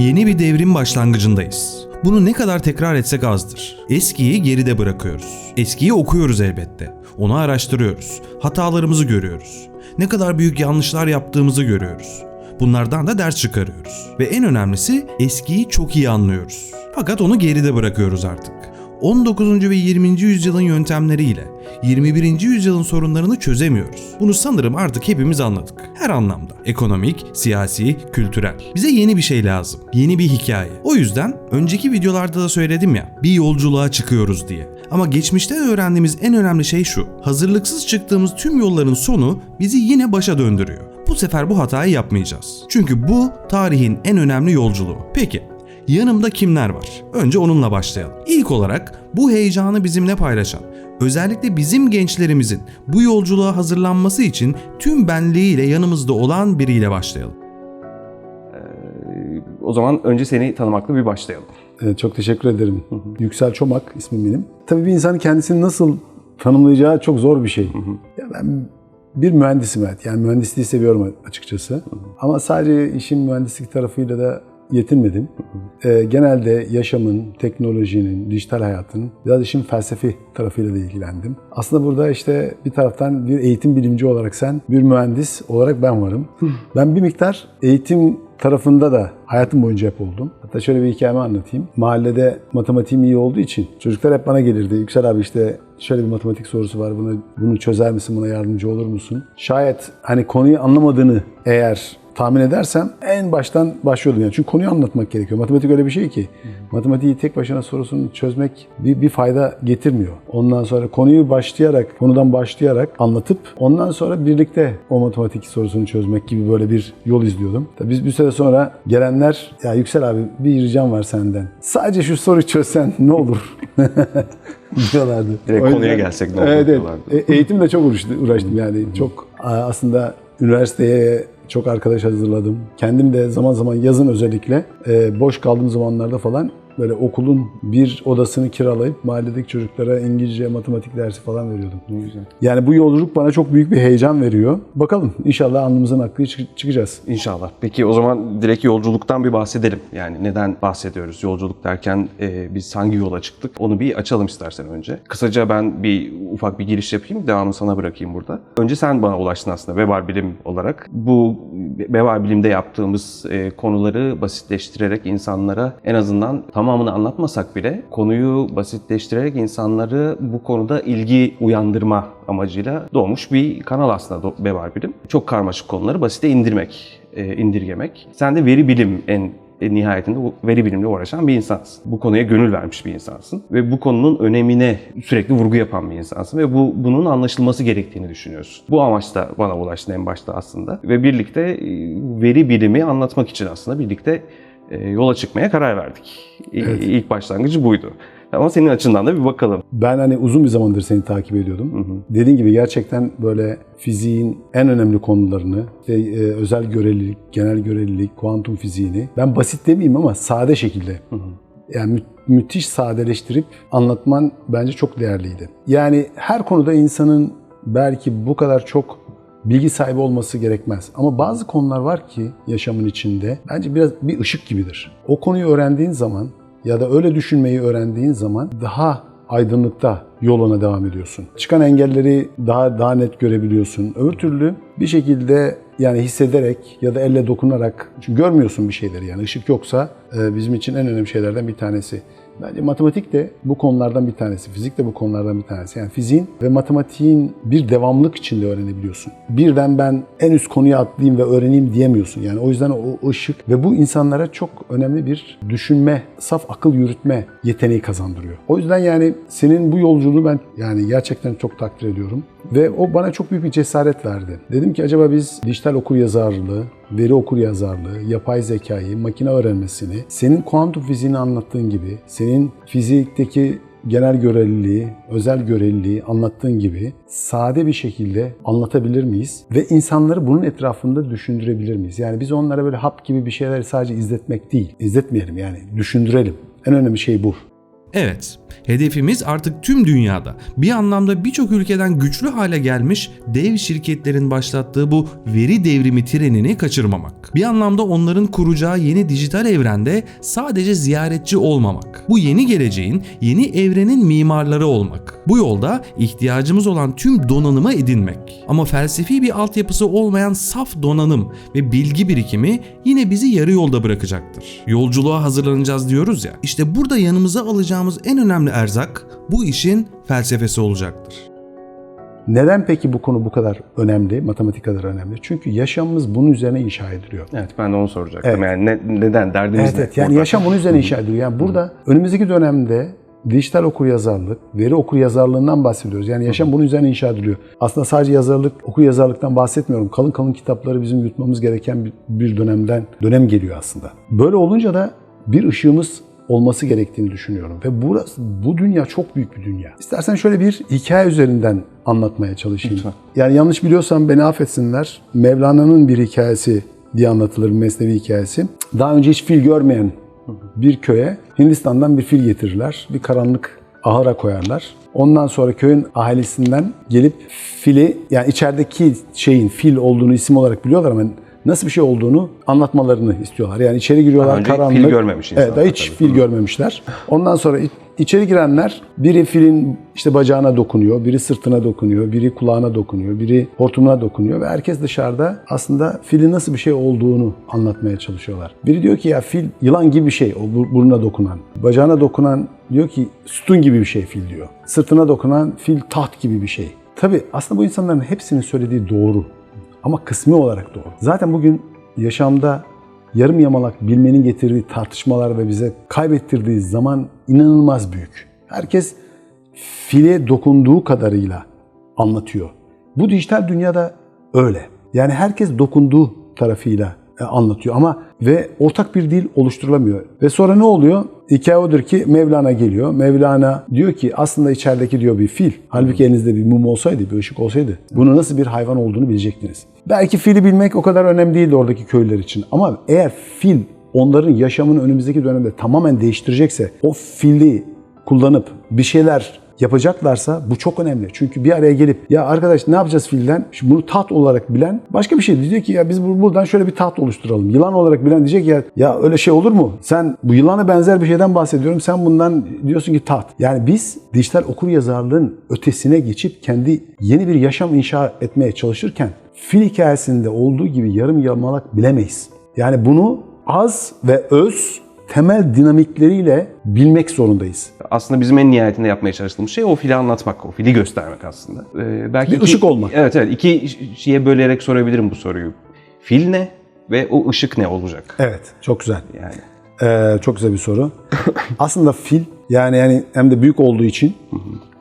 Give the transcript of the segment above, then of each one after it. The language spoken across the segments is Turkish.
Yeni bir devrin başlangıcındayız. Bunu ne kadar tekrar etsek azdır. Eskiyi geride bırakıyoruz. Eskiyi okuyoruz elbette. Onu araştırıyoruz. Hatalarımızı görüyoruz. Ne kadar büyük yanlışlar yaptığımızı görüyoruz. Bunlardan da ders çıkarıyoruz. Ve en önemlisi eskiyi çok iyi anlıyoruz. Fakat onu geride bırakıyoruz artık. 19. ve 20. yüzyılın yöntemleriyle 21. yüzyılın sorunlarını çözemiyoruz. Bunu sanırım artık hepimiz anladık. Her anlamda. Ekonomik, siyasi, kültürel. Bize yeni bir şey lazım. Yeni bir hikaye. O yüzden önceki videolarda da söyledim ya, bir yolculuğa çıkıyoruz diye. Ama geçmişte öğrendiğimiz en önemli şey şu. Hazırlıksız çıktığımız tüm yolların sonu bizi yine başa döndürüyor. Bu sefer bu hatayı yapmayacağız. Çünkü bu tarihin en önemli yolculuğu. Peki Yanımda kimler var? Önce onunla başlayalım. İlk olarak bu heyecanı bizimle paylaşan, özellikle bizim gençlerimizin bu yolculuğa hazırlanması için tüm benliğiyle yanımızda olan biriyle başlayalım. O zaman önce seni tanımakla bir başlayalım. Evet, çok teşekkür ederim. Yüksel Çomak ismim benim. Tabii bir insan kendisini nasıl tanımlayacağı çok zor bir şey. Ya ben bir mühendisim evet. Yani mühendisliği seviyorum açıkçası. Ama sadece işin mühendislik tarafıyla da yetinmedim. Ee, genelde yaşamın, teknolojinin, dijital hayatın, biraz işin felsefi tarafıyla da ilgilendim. Aslında burada işte bir taraftan bir eğitim bilimci olarak sen, bir mühendis olarak ben varım. ben bir miktar eğitim tarafında da hayatım boyunca hep oldum. Hatta şöyle bir hikayemi anlatayım. Mahallede matematiğim iyi olduğu için çocuklar hep bana gelirdi. Yüksel abi işte şöyle bir matematik sorusu var. Bunu, bunu çözer misin? Buna yardımcı olur musun? Şayet hani konuyu anlamadığını eğer tahmin edersem en baştan başlıyordum yani. Çünkü konuyu anlatmak gerekiyor. Matematik öyle bir şey ki matematiği tek başına sorusunu çözmek bir, bir fayda getirmiyor. Ondan sonra konuyu başlayarak, konudan başlayarak anlatıp ondan sonra birlikte o matematik sorusunu çözmek gibi böyle bir yol izliyordum. Tabii biz bir süre sonra gelenler ya Yüksel abi bir ricam var senden. Sadece şu soruyu çözsen ne olur? diyorlardı. Direkt yüzden- konuya gelsek ne olur Evet, diyorlardı. E, eğitimle çok uğraştım, uğraştım yani. Çok aslında üniversiteye çok arkadaş hazırladım. Kendim de zaman zaman yazın özellikle e, boş kaldığım zamanlarda falan böyle okulun bir odasını kiralayıp mahalledeki çocuklara İngilizce, matematik dersi falan veriyordum. Ne güzel. Yani bu yolculuk bana çok büyük bir heyecan veriyor. Bakalım inşallah alnımızın aklı çık- çıkacağız. İnşallah. Peki o zaman direkt yolculuktan bir bahsedelim. Yani neden bahsediyoruz yolculuk derken e, biz hangi yola çıktık? Onu bir açalım istersen önce. Kısaca ben bir ufak bir giriş yapayım. Devamını sana bırakayım burada. Önce sen bana ulaştın aslında Webar Bilim olarak. Bu Webar Bilim'de yaptığımız e, konuları basitleştirerek insanlara en azından tamamını anlatmasak bile konuyu basitleştirerek insanları bu konuda ilgi uyandırma amacıyla doğmuş bir kanal aslında Webar Bilim. Çok karmaşık konuları basite indirmek, e, indirgemek. Sen de veri bilim en en nihayetinde veri bilimle uğraşan bir insansın. Bu konuya gönül vermiş bir insansın. Ve bu konunun önemine sürekli vurgu yapan bir insansın. Ve bu bunun anlaşılması gerektiğini düşünüyorsun. Bu amaçla bana ulaştın en başta aslında. Ve birlikte e, veri bilimi anlatmak için aslında birlikte e, yola çıkmaya karar verdik. Evet. İlk başlangıcı buydu. Ama senin açından da bir bakalım. Ben hani uzun bir zamandır seni takip ediyordum. Dediğin gibi gerçekten böyle fiziğin en önemli konularını, işte, e, özel görelilik, genel görelilik, kuantum fiziğini ben basit demeyeyim ama sade şekilde yani mü- müthiş sadeleştirip anlatman bence çok değerliydi. Yani her konuda insanın belki bu kadar çok bilgi sahibi olması gerekmez. Ama bazı konular var ki yaşamın içinde bence biraz bir ışık gibidir. O konuyu öğrendiğin zaman ya da öyle düşünmeyi öğrendiğin zaman daha aydınlıkta yoluna devam ediyorsun. Çıkan engelleri daha daha net görebiliyorsun. Öbür türlü bir şekilde yani hissederek ya da elle dokunarak çünkü görmüyorsun bir şeyleri yani ışık yoksa e, bizim için en önemli şeylerden bir tanesi. Bence matematik de bu konulardan bir tanesi, fizik de bu konulardan bir tanesi. Yani fiziğin ve matematiğin bir devamlık içinde öğrenebiliyorsun. Birden ben en üst konuya atlayayım ve öğreneyim diyemiyorsun. Yani o yüzden o ışık ve bu insanlara çok önemli bir düşünme, saf akıl yürütme yeteneği kazandırıyor. O yüzden yani senin bu yolculuğunu ben yani gerçekten çok takdir ediyorum. Ve o bana çok büyük bir cesaret verdi. Dedim ki acaba biz dijital okur yazarlığı, veri okur yazarlığı, yapay zekayı, makine öğrenmesini, senin kuantum fiziğini anlattığın gibi, senin fizikteki genel göreliliği, özel göreliliği anlattığın gibi sade bir şekilde anlatabilir miyiz? Ve insanları bunun etrafında düşündürebilir miyiz? Yani biz onlara böyle hap gibi bir şeyler sadece izletmek değil, izletmeyelim yani düşündürelim. En önemli şey bu. Evet, Hedefimiz artık tüm dünyada bir anlamda birçok ülkeden güçlü hale gelmiş dev şirketlerin başlattığı bu veri devrimi trenini kaçırmamak. Bir anlamda onların kuracağı yeni dijital evrende sadece ziyaretçi olmamak. Bu yeni geleceğin, yeni evrenin mimarları olmak. Bu yolda ihtiyacımız olan tüm donanımı edinmek. Ama felsefi bir altyapısı olmayan saf donanım ve bilgi birikimi yine bizi yarı yolda bırakacaktır. Yolculuğa hazırlanacağız diyoruz ya. İşte burada yanımıza alacağımız en önemli erzak bu işin felsefesi olacaktır. Neden peki bu konu bu kadar önemli, matematik kadar önemli? Çünkü yaşamımız bunun üzerine inşa ediliyor. Evet ben de onu soracaktım. Evet. Yani ne- neden derdimiz Evet, ne? evet. Yani Burada. yaşam bunun üzerine inşa ediliyor. Yani burada önümüzdeki dönemde dijital okuryazarlık, veri okuryazarlığından bahsediyoruz. Yani yaşam bunun üzerine inşa ediliyor. Aslında sadece yazarlık, okuryazarlıktan bahsetmiyorum. Kalın kalın kitapları bizim yutmamız gereken bir dönemden dönem geliyor aslında. Böyle olunca da bir ışığımız olması gerektiğini düşünüyorum. Ve burası, bu dünya çok büyük bir dünya. İstersen şöyle bir hikaye üzerinden anlatmaya çalışayım. Lütfen. Yani yanlış biliyorsam beni affetsinler. Mevlana'nın bir hikayesi diye anlatılır, mesnevi hikayesi. Daha önce hiç fil görmeyen bir köye Hindistan'dan bir fil getirirler. Bir karanlık ahıra koyarlar. Ondan sonra köyün ahalisinden gelip fili yani içerideki şeyin fil olduğunu isim olarak biliyorlar ama nasıl bir şey olduğunu anlatmalarını istiyorlar. Yani içeri giriyorlar önce karanlık. fil görmemiş Evet, insanlar hiç tabii. fil görmemişler. Ondan sonra içeri girenler biri filin işte bacağına dokunuyor, biri sırtına dokunuyor, biri kulağına dokunuyor, biri hortumuna dokunuyor ve herkes dışarıda aslında filin nasıl bir şey olduğunu anlatmaya çalışıyorlar. Biri diyor ki ya fil yılan gibi bir şey o bur- burnuna dokunan. Bacağına dokunan diyor ki sütun gibi bir şey fil diyor. Sırtına dokunan fil taht gibi bir şey. Tabi aslında bu insanların hepsinin söylediği doğru. Ama kısmi olarak doğru. Zaten bugün yaşamda yarım yamalak bilmenin getirdiği tartışmalar ve bize kaybettirdiği zaman inanılmaz büyük. Herkes file dokunduğu kadarıyla anlatıyor. Bu dijital dünyada öyle. Yani herkes dokunduğu tarafıyla anlatıyor ama ve ortak bir dil oluşturulamıyor. Ve sonra ne oluyor? Hikaye odur ki Mevlana geliyor. Mevlana diyor ki aslında içerideki diyor bir fil. Halbuki elinizde bir mum olsaydı, bir ışık olsaydı bunu nasıl bir hayvan olduğunu bilecektiniz. Belki fili bilmek o kadar önemli değildi oradaki köylüler için. Ama eğer fil onların yaşamını önümüzdeki dönemde tamamen değiştirecekse o fili kullanıp bir şeyler yapacaklarsa bu çok önemli. Çünkü bir araya gelip ya arkadaş ne yapacağız filden? Şimdi bunu tat olarak bilen başka bir şey diyecek ki ya biz bu- buradan şöyle bir tat oluşturalım. Yılan olarak bilen diyecek ya ya öyle şey olur mu? Sen bu yılana benzer bir şeyden bahsediyorum. Sen bundan diyorsun ki tat. Yani biz dijital okur yazarlığın ötesine geçip kendi yeni bir yaşam inşa etmeye çalışırken fil hikayesinde olduğu gibi yarım yamalak bilemeyiz. Yani bunu az ve öz temel dinamikleriyle bilmek zorundayız. Aslında bizim en nihayetinde yapmaya çalıştığımız şey o fili anlatmak, o fili göstermek aslında. Ee, belki Bir iki- ışık olmak. Evet evet. iki şeye bölerek sorabilirim bu soruyu. Fil ne ve o ışık ne olacak? Evet, çok güzel. Yani Ee, çok güzel bir soru. Aslında fil yani yani hem de büyük olduğu için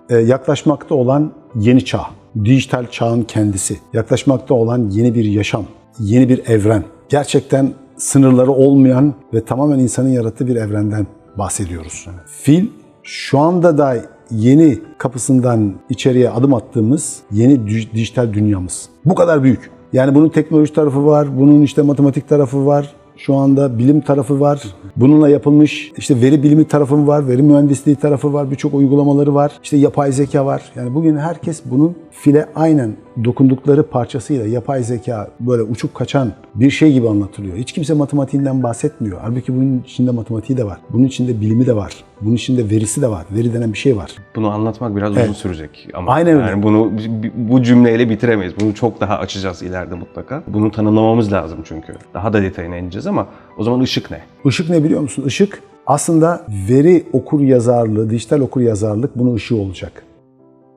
e, yaklaşmakta olan yeni çağ, dijital çağın kendisi, yaklaşmakta olan yeni bir yaşam, yeni bir evren. Gerçekten sınırları olmayan ve tamamen insanın yarattığı bir evrenden bahsediyoruz. Fil şu anda da yeni kapısından içeriye adım attığımız yeni dij- dijital dünyamız. Bu kadar büyük. Yani bunun teknoloji tarafı var, bunun işte matematik tarafı var, şu anda bilim tarafı var. Bununla yapılmış işte veri bilimi tarafı var, veri mühendisliği tarafı var, birçok uygulamaları var. İşte yapay zeka var. Yani bugün herkes bunun file aynen dokundukları parçasıyla yapay zeka böyle uçup kaçan bir şey gibi anlatılıyor. Hiç kimse matematiğinden bahsetmiyor. Halbuki bunun içinde matematiği de var. Bunun içinde bilimi de var. Bunun içinde verisi de var. Veri denen bir şey var. bunu anlatmak biraz uzun sürecek ama Aynen öyle. yani bunu bu cümleyle bitiremeyiz. Bunu çok daha açacağız ileride mutlaka. Bunu tanımlamamız lazım çünkü. Daha da detayına ineceğiz ama o zaman ışık ne? Işık ne biliyor musun? Işık aslında veri okur yazarlığı, dijital okur yazarlık bunun ışığı olacak.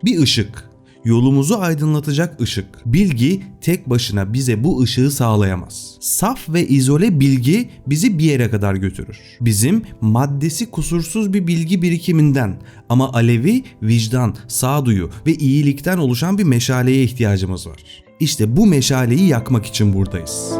Bir ışık. Yolumuzu aydınlatacak ışık. Bilgi tek başına bize bu ışığı sağlayamaz. Saf ve izole bilgi bizi bir yere kadar götürür. Bizim maddesi kusursuz bir bilgi birikiminden ama alevi, vicdan, sağduyu ve iyilikten oluşan bir meşaleye ihtiyacımız var. İşte bu meşaleyi yakmak için buradayız.